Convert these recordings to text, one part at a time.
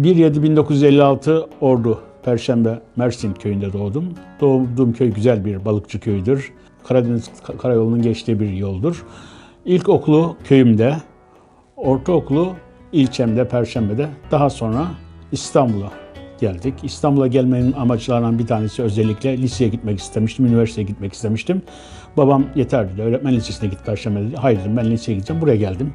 1-7-1956 Ordu, Perşembe, Mersin köyünde doğdum. Doğduğum köy güzel bir balıkçı köyüdür. Karadeniz Karayolu'nun geçtiği bir yoldur. İlkokulu köyümde, ortaokulu ilçemde, Perşembe'de. Daha sonra İstanbul'a geldik. İstanbul'a gelmenin amaçlarından bir tanesi özellikle liseye gitmek istemiştim, üniversiteye gitmek istemiştim. Babam yeter dedi, öğretmen lisesine git Perşembe dedi. Hayır dedim, ben liseye gideceğim, buraya geldim.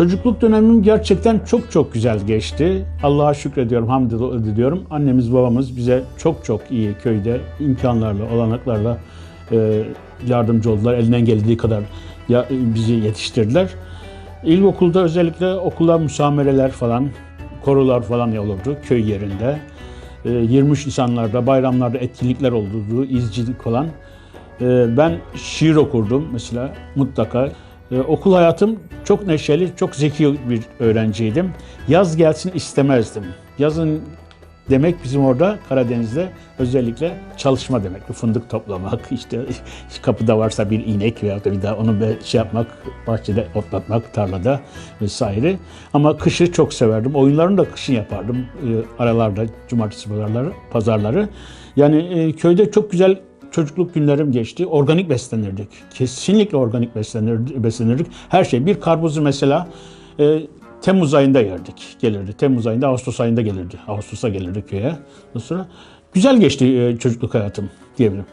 Çocukluk dönemim gerçekten çok çok güzel geçti. Allah'a şükrediyorum, hamd ediyorum. Annemiz babamız bize çok çok iyi köyde imkanlarla, olanaklarla e, yardımcı oldular. Elinden geldiği kadar bizi yetiştirdiler. İlkokulda özellikle okulda müsamereler falan, korular falan olurdu köy yerinde. E, 23 Nisanlarda, bayramlarda etkinlikler olurdu, izcilik falan. E, ben şiir okurdum mesela mutlaka. Ee, okul hayatım çok neşeli, çok zeki bir öğrenciydim. Yaz gelsin istemezdim. Yazın demek bizim orada Karadeniz'de özellikle çalışma demek. Fındık toplamak, işte kapıda varsa bir inek veya da bir daha onu şey yapmak, bahçede otlatmak, tarlada vesaire. Ama kışı çok severdim. Oyunlarını da kışın yapardım. Ee, aralarda, cumartesi pazarları, pazarları. Yani e, köyde çok güzel çocukluk günlerim geçti. Organik beslenirdik. Kesinlikle organik beslenirdik. beslenirdik. Her şey. Bir karpuzu mesela e, Temmuz ayında yerdik. Gelirdi. Temmuz ayında, Ağustos ayında gelirdi. Ağustos'a gelirdi köye. Sonra güzel geçti e, çocukluk hayatım diyebilirim.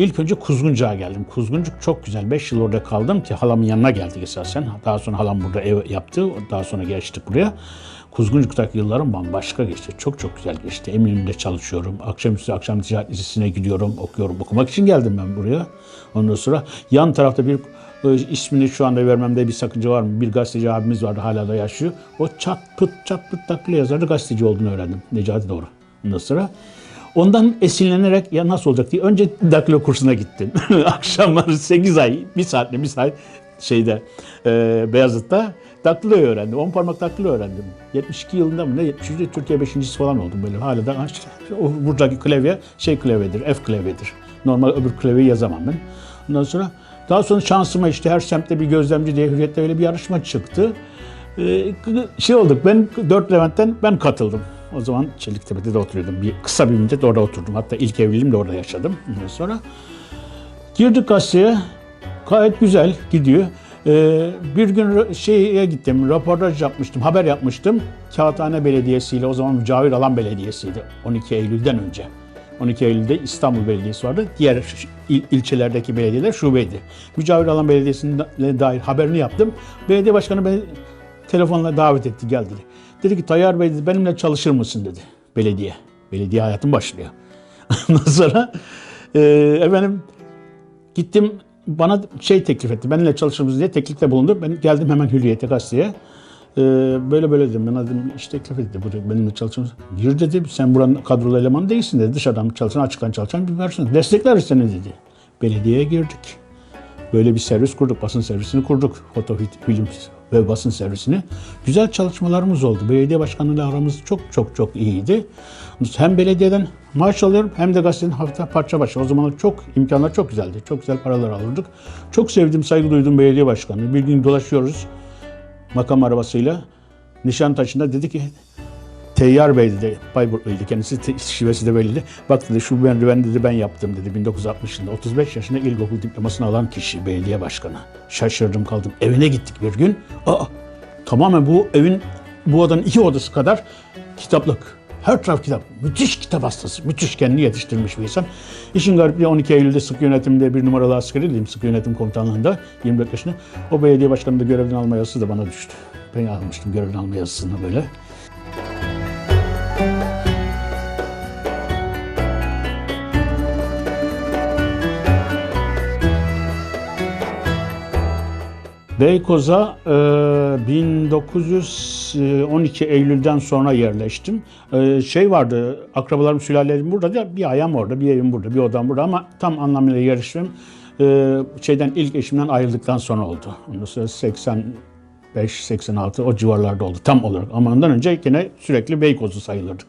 İlk önce Kuzguncuk'a geldim. Kuzguncuk çok güzel. 5 yıl orada kaldım ki halamın yanına geldik esasen. Daha sonra halam burada ev yaptı. Daha sonra geçtik buraya. Kuzguncuk'taki yıllarım bambaşka geçti. Çok çok güzel geçti. Eminönü'nde çalışıyorum. Akşamüstü akşam ticaret lisesine gidiyorum, okuyorum. Okumak için geldim ben buraya. Ondan sonra yan tarafta bir e, ismini şu anda vermemde bir sakınca var mı? Bir gazeteci abimiz vardı hala da yaşıyor. O çat pıt çat pıt takla yazardı gazeteci olduğunu öğrendim. Necati Doğru. Ondan sonra Ondan esinlenerek ya nasıl olacak diye önce daktilo kursuna gittim. Akşamları 8 ay, bir saatle bir saat şeyde e, Beyazıt'ta daktiloyu öğrendim. 10 parmak daktilo öğrendim. 72 yılında mı ne? 73'te Türkiye 5.si falan oldum böyle. Hala da buradaki klavye şey klavyedir, F klavyedir. Normal öbür klavyeyi yazamam ben. Ondan sonra daha sonra şansıma işte her semtte bir gözlemci diye Hürriyet'te öyle bir yarışma çıktı. Ee, şey olduk ben 4 Levent'ten ben katıldım. O zaman Çeliktepe'de de oturuyordum. Bir, kısa bir müddet orada oturdum. Hatta ilk evliliğimi de orada yaşadım. Ondan sonra girdik gazeteye. Gayet güzel gidiyor. Ee, bir gün şeye gittim, röportaj yapmıştım, haber yapmıştım. Kağıthane Belediyesi ile o zaman Mücavir Alan Belediyesi'ydi 12 Eylül'den önce. 12 Eylül'de İstanbul Belediyesi vardı. Diğer il, ilçelerdeki belediyeler şubeydi. Mücavir Alan Belediyesi'ne dair haberini yaptım. Belediye başkanı beni telefonla davet etti, geldi. Dedi ki Tayyar Bey dedi, benimle çalışır mısın dedi belediye. Belediye hayatım başlıyor. Ondan sonra e, efendim gittim bana şey teklif etti. Benimle çalışır mısın diye teklifte bulundu. Ben geldim hemen Hürriyet'e gazeteye. Ee, böyle böyle dedim. Ben dedim iş teklif etti. Buraya benimle çalışır mısın? Gir dedi. Sen buranın kadrolu elemanı değilsin dedi. Dışarıdan çalışan, açıktan çalışan bir versin. Destekler seni dedi. Belediyeye girdik. Böyle bir servis kurduk. Basın servisini kurduk. Foto, film ve basın servisini. Güzel çalışmalarımız oldu. Belediye başkanıyla aramız çok çok çok iyiydi. Hem belediyeden maaş alıyorum hem de gazetenin hafta parça başı. O zaman çok imkanlar çok güzeldi. Çok güzel paralar alırdık. Çok sevdim, saygı duydum belediye başkanı. Bir gün dolaşıyoruz makam arabasıyla. Nişantaşı'nda dedi ki Teyyar Bey dedi, Bayburtluydu kendisi, şivesi de böyleydi. Bak dedi şu merdiveni dedi ben yaptım dedi 1960 yılında. 35 yaşında ilkokul diplomasını alan kişi, belediye başkanı. Şaşırdım kaldım. Evine gittik bir gün. Aa, tamamen bu evin, bu odanın iki odası kadar kitaplık. Her taraf kitap. Müthiş kitap hastası. Müthiş kendini yetiştirmiş bir insan. İşin garipliği 12 Eylül'de sık yönetimde bir numaralı askeriydim. Sık yönetim komutanlığında 24 yaşında. O belediye başkanı da görevden alma yazısı da bana düştü. Ben almıştım görevden alma yazısını böyle. Beykoz'a e, 1912 Eylül'den sonra yerleştim. E, şey vardı, akrabalarım, sülalelerim burada da bir ayağım orada, bir evim burada, bir odam burada ama tam anlamıyla yerleşmem e, şeyden ilk eşimden ayrıldıktan sonra oldu. Ondan sonra 80 85-86 o civarlarda oldu tam olarak. Ama ondan önce yine sürekli Beykozlu sayılırdık.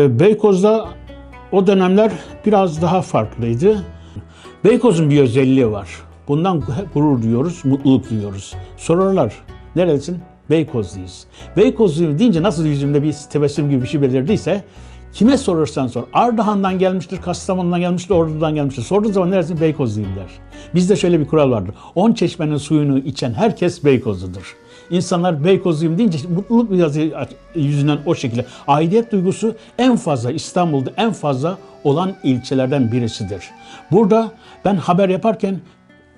E, Beykoz'da o dönemler biraz daha farklıydı. Beykoz'un bir özelliği var. Bundan gurur duyuyoruz, mutluluk duyuyoruz. Sorarlar, neredesin? Beykozluyuz. Beykozluyum deyince nasıl yüzümde bir tebessüm gibi bir şey belirdiyse kime sorarsan sor. Ardahan'dan gelmiştir, Kastamonu'dan gelmiştir, Ordu'dan gelmiştir. Sorduğun zaman neredesin? Beykozluyum der. Bizde şöyle bir kural vardır. On çeşmenin suyunu içen herkes Beykozludur. İnsanlar Beykozluyum deyince mutluluk yazı yüzünden o şekilde. Aidiyet duygusu en fazla İstanbul'da en fazla olan ilçelerden birisidir. Burada ben haber yaparken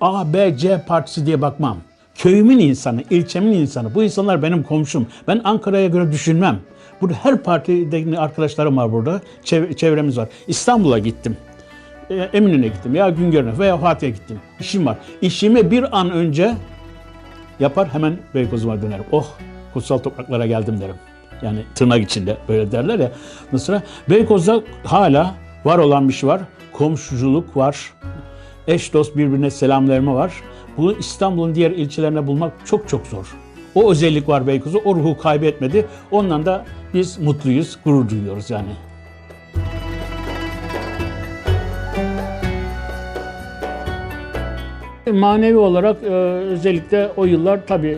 A, B, C partisi diye bakmam. Köyümün insanı, ilçemin insanı. Bu insanlar benim komşum. Ben Ankara'ya göre düşünmem. Burada her partide arkadaşlarım var burada. Çev- çevremiz var. İstanbul'a gittim. E, Eminönü'ne gittim ya Güngör'e veya Fatih'e gittim. İşim var. İşimi bir an önce yapar hemen Beykoz'uma dönerim. Oh kutsal topraklara geldim derim. Yani tırnak içinde böyle derler ya. Mesela Beykoz'da hala var olan bir şey var. Komşuculuk var. Eş dost birbirine selam verme var. Bunu İstanbul'un diğer ilçelerine bulmak çok çok zor. O özellik var Beykoz'da. O ruhu kaybetmedi. Ondan da biz mutluyuz, gurur duyuyoruz yani. Manevi olarak e, özellikle o yıllar tabii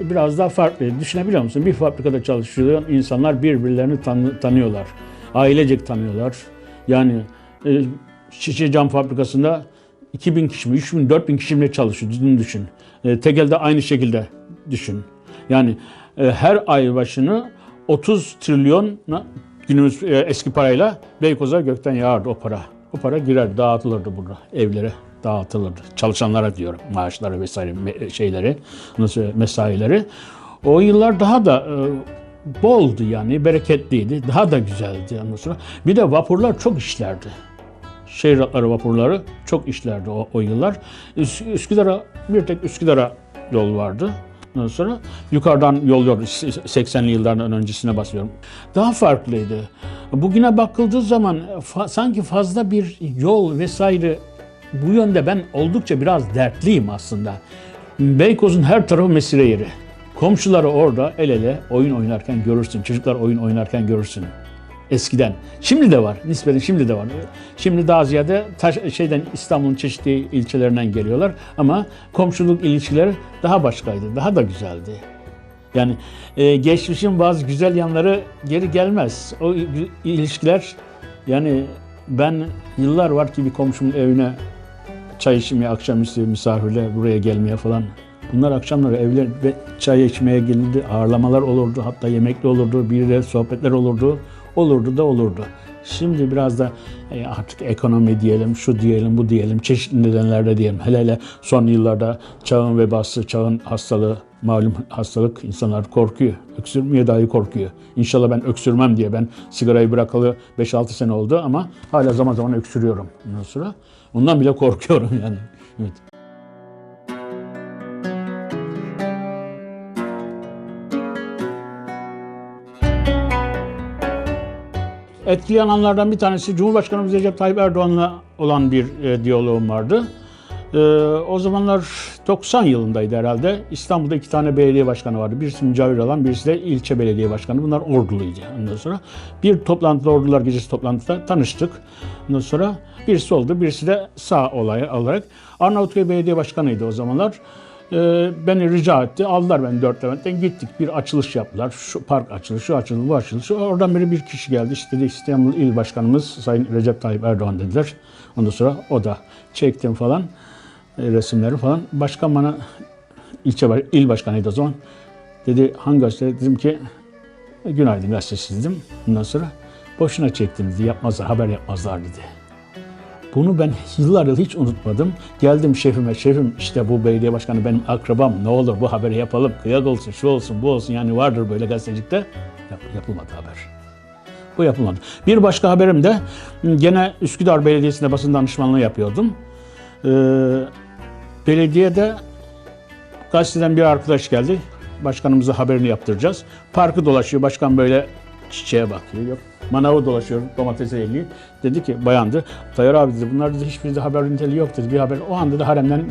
biraz daha farklı. Düşünebiliyor musun? Bir fabrikada çalışıyor insanlar birbirlerini tanı- tanıyorlar. Ailecek tanıyorlar. Yani e, şişe cam fabrikasında 2000 kişi mi, 3000, 4000 kişi mi ne çalışıyor? Düşün. E, Tekel'de aynı şekilde düşün. Yani e, her ay başını 30 trilyon günümüz e, eski parayla Beykoz'a gökten yağardı o para. O para girer, dağıtılırdı burada evlere dağıtılırdı. Çalışanlara diyorum maaşları vesaire şeyleri, nasıl mesaileri. O yıllar daha da e, boldu yani, bereketliydi. Daha da güzeldi sonra. Bir de vapurlar çok işlerdi. Şehir hatları vapurları çok işlerdi o, o yıllar. Üs- Üsküdar'a, bir tek Üsküdar'a yol vardı. Ondan sonra yukarıdan yol yok. 80'li yıllardan öncesine basıyorum. Daha farklıydı. Bugüne bakıldığı zaman fa- sanki fazla bir yol vesaire bu yönde ben oldukça biraz dertliyim aslında. Beykoz'un her tarafı mesire yeri. Komşuları orada el ele oyun oynarken görürsün. Çocuklar oyun oynarken görürsün. Eskiden. Şimdi de var. Nispeten şimdi de var. Şimdi daha ziyade taş, şeyden İstanbul'un çeşitli ilçelerinden geliyorlar ama komşuluk ilişkileri daha başkaydı. Daha da güzeldi. Yani e, geçmişin bazı güzel yanları geri gelmez. O il- ilişkiler yani ben yıllar var ki bir komşumun evine çay içmeye, akşamüstü misafirle buraya gelmeye falan. Bunlar akşamları evler ve çay içmeye gelirdi, ağırlamalar olurdu, hatta yemekli olurdu, biriyle sohbetler olurdu. Olurdu da olurdu. Şimdi biraz da e, artık ekonomi diyelim, şu diyelim, bu diyelim, çeşitli nedenlerle diyelim. Hele hele son yıllarda çağın vebası, çağın hastalığı, malum hastalık insanlar korkuyor. Öksürmeye dahi korkuyor. İnşallah ben öksürmem diye ben sigarayı bırakalı 5-6 sene oldu ama hala zaman zaman öksürüyorum ondan sonra. Ondan bile korkuyorum yani. Evet. Etkileyen anlardan bir tanesi Cumhurbaşkanımız Recep Tayyip Erdoğan'la olan bir e, diyaloğum vardı. E, o zamanlar 90 yılındaydı herhalde. İstanbul'da iki tane belediye başkanı vardı. Birisi mücavir alan, birisi de ilçe belediye başkanı. Bunlar orduluydu ondan sonra. Bir toplantıda, ordular gecesi toplantıda tanıştık. Ondan sonra birisi oldu, birisi de sağ olay olarak. Arnavutköy Belediye Başkanı'ydı o zamanlar. Ee, beni rica etti. Aldılar beni dört Levent'ten. Gittik bir açılış yaptılar. Şu park açılışı, şu açılış, bu açılış. Oradan beri bir kişi geldi. İşte dedi İstanbul İl Başkanımız Sayın Recep Tayyip Erdoğan dediler. Ondan sonra o da çektim falan resimleri falan. Başkan bana ilçe baş- il başkanıydı o zaman. Dedi hangi gazete? Dedim ki Günaydın gazetesi dedim. Ondan sonra boşuna çektim dedi. Yapmazlar, haber yapmazlar dedi. Bunu ben yıllardır hiç unutmadım. Geldim şefime, şefim işte bu belediye başkanı benim akrabam. Ne olur bu haberi yapalım. Kıyak olsun, şu olsun, bu olsun. Yani vardır böyle gazetecilikte. Yap, yapılmadı haber. Bu yapılmadı. Bir başka haberim de gene Üsküdar Belediyesi'nde basın danışmanlığı yapıyordum. Ee, belediyede gazeteden bir arkadaş geldi. Başkanımıza haberini yaptıracağız. Parkı dolaşıyor. Başkan böyle çiçeğe bakıyor. Yok manavı dolaşıyor domatese eliyor. Dedi ki bayandı. Tayyar abi dedi bunlar dedi hiçbir de haber niteliği yok dedi. Bir haber o anda da haremden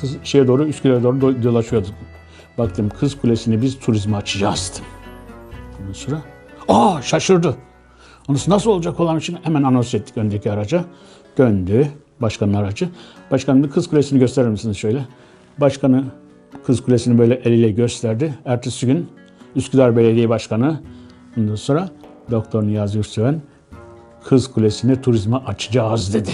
kız şeye doğru Üsküdar'a doğru do- dolaşıyorduk. Baktım kız kulesini biz turizme açacağız dedim. Ondan sonra aa şaşırdı. Onu nasıl olacak olan için hemen anons ettik öndeki araca. Döndü başkanın aracı. Başkanım kız kulesini gösterir misiniz şöyle? Başkanı kız kulesini böyle eliyle gösterdi. Ertesi gün Üsküdar Belediye Başkanı ondan sonra Doktor Niyazi Yurtseven kız kulesini turizme açacağız dedi.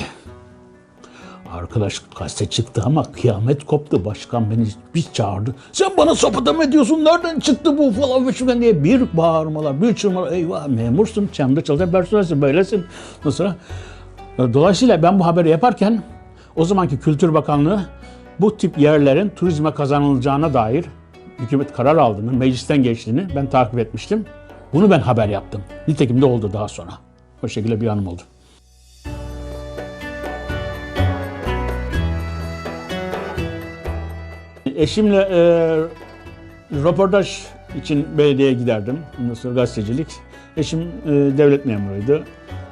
Arkadaş gazete çıktı ama kıyamet koptu. Başkan beni bir çağırdı. Sen bana sapıta mı ediyorsun? Nereden çıktı bu falan şugan diye bir bağırmalar, bir çırmalar. Eyvah memursun, çamda çalışan personelsin, böylesin. Ondan sonra Dolayısıyla ben bu haberi yaparken o zamanki Kültür Bakanlığı bu tip yerlerin turizme kazanılacağına dair hükümet karar aldığını, meclisten geçtiğini ben takip etmiştim. Bunu ben haber yaptım. Nitekim de oldu daha sonra. O şekilde bir anım oldu. Eşimle e, röportaj için belediyeye giderdim. Ondan sonra gazetecilik. Eşim e, devlet memuruydu.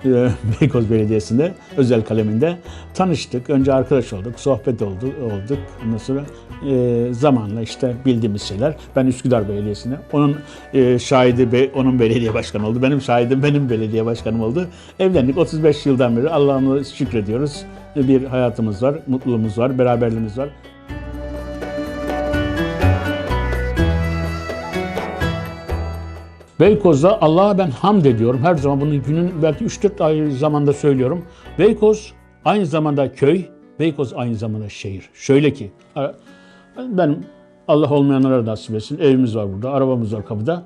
E, Beykoz Belediyesi'nde, özel kaleminde. Tanıştık. Önce arkadaş olduk, sohbet oldu, olduk. Ondan sonra e, zamanla işte bildiğimiz şeyler. Ben Üsküdar Belediyesi'ne, onun e, şahidi be, onun belediye başkanı oldu. Benim şahidim benim belediye başkanım oldu. Evlendik 35 yıldan beri Allah'ımı şükrediyoruz. Bir hayatımız var, mutluluğumuz var, beraberliğimiz var. Beykoz'da Allah'a ben hamd ediyorum. Her zaman bunu günün belki 3-4 ay zamanda söylüyorum. Beykoz aynı zamanda köy, Beykoz aynı zamanda şehir. Şöyle ki, ben Allah olmayanlara nasip etsin. Evimiz var burada, arabamız var kapıda.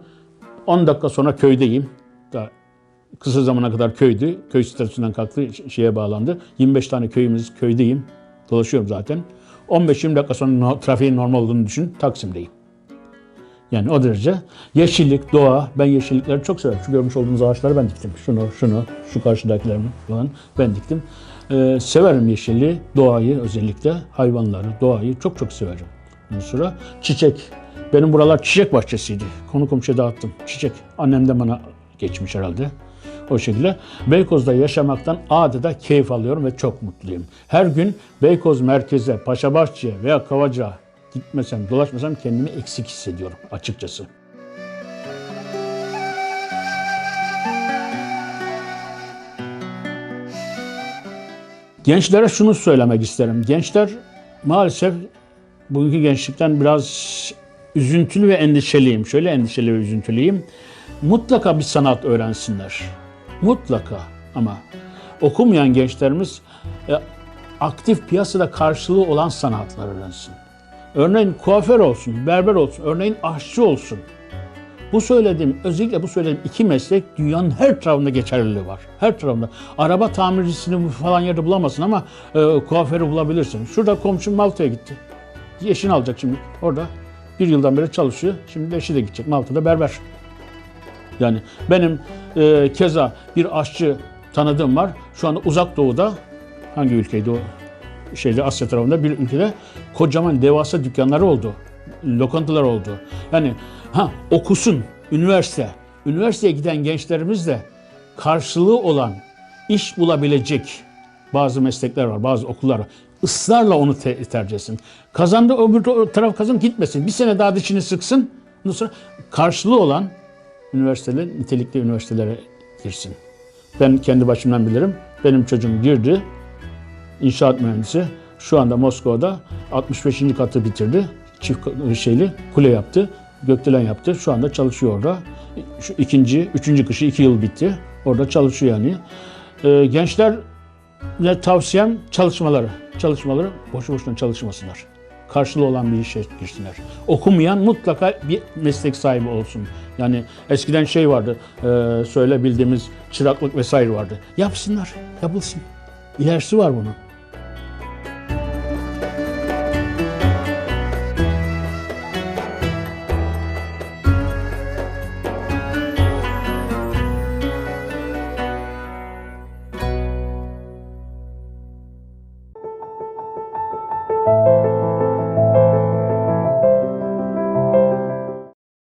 10 dakika sonra köydeyim. Daha kısa zamana kadar köydü. Köy statüsünden kalktı, şeye bağlandı. 25 tane köyümüz, köydeyim. Dolaşıyorum zaten. 15-20 dakika sonra trafiğin normal olduğunu düşün, Taksim'deyim. Yani o derece yeşillik, doğa. Ben yeşillikleri çok severim. Şu görmüş olduğunuz ağaçları ben diktim. Şunu, şunu, şu karşıdakilerini falan ben diktim. Ee, severim yeşilliği, doğayı özellikle, hayvanları, doğayı çok çok severim. Ondan sonra çiçek. Benim buralar çiçek bahçesiydi. Konu komşuya dağıttım. Çiçek. Annem de bana geçmiş herhalde. O şekilde Beykoz'da yaşamaktan adeta keyif alıyorum ve çok mutluyum. Her gün Beykoz merkeze, Paşabahçe'ye veya Kavacık'a gitmesem, dolaşmasam kendimi eksik hissediyorum açıkçası. Gençlere şunu söylemek isterim. Gençler maalesef bugünkü gençlikten biraz üzüntülü ve endişeliyim. Şöyle endişeli ve üzüntülüyüm. Mutlaka bir sanat öğrensinler. Mutlaka ama okumayan gençlerimiz e, aktif piyasada karşılığı olan sanatlar öğrensin. Örneğin kuaför olsun, berber olsun, örneğin aşçı olsun. Bu söylediğim, özellikle bu söylediğim iki meslek dünyanın her tarafında geçerliliği var. Her tarafında. Araba tamircisini falan yerde bulamazsın ama e, kuaförü bulabilirsin. Şurada komşum Malta'ya gitti. Eşini alacak şimdi orada. Bir yıldan beri çalışıyor. Şimdi eşi de gidecek. Malta'da berber. Yani benim e, keza bir aşçı tanıdığım var. Şu anda uzak doğuda hangi ülkeydi o? Şeyde Asya tarafında bir ülkede kocaman devasa dükkanları oldu. Lokantalar oldu. Yani ha okusun üniversite. Üniversiteye giden gençlerimiz de karşılığı olan iş bulabilecek bazı meslekler var, bazı okullar var. Israrla onu te- tercih etsin. Kazandı öbür taraf kazan gitmesin. Bir sene daha dişini sıksın. Ondan sonra karşılığı olan üniversiteler, nitelikli üniversitelere girsin. Ben kendi başımdan bilirim. Benim çocuğum girdi. İnşaat mühendisi. Şu anda Moskova'da 65. katı bitirdi. Çift şeyli kule yaptı. Gökdelen yaptı. Şu anda çalışıyor orada. Şu ikinci, üçüncü kışı iki yıl bitti. Orada çalışıyor yani. Ee, gençler ne tavsiyem çalışmaları. Çalışmaları boşu boşuna çalışmasınlar. Karşılığı olan bir işe girsinler. Okumayan mutlaka bir meslek sahibi olsun. Yani eskiden şey vardı, e, söyle bildiğimiz çıraklık vesaire vardı. Yapsınlar, yapılsın. İlerisi var bunun.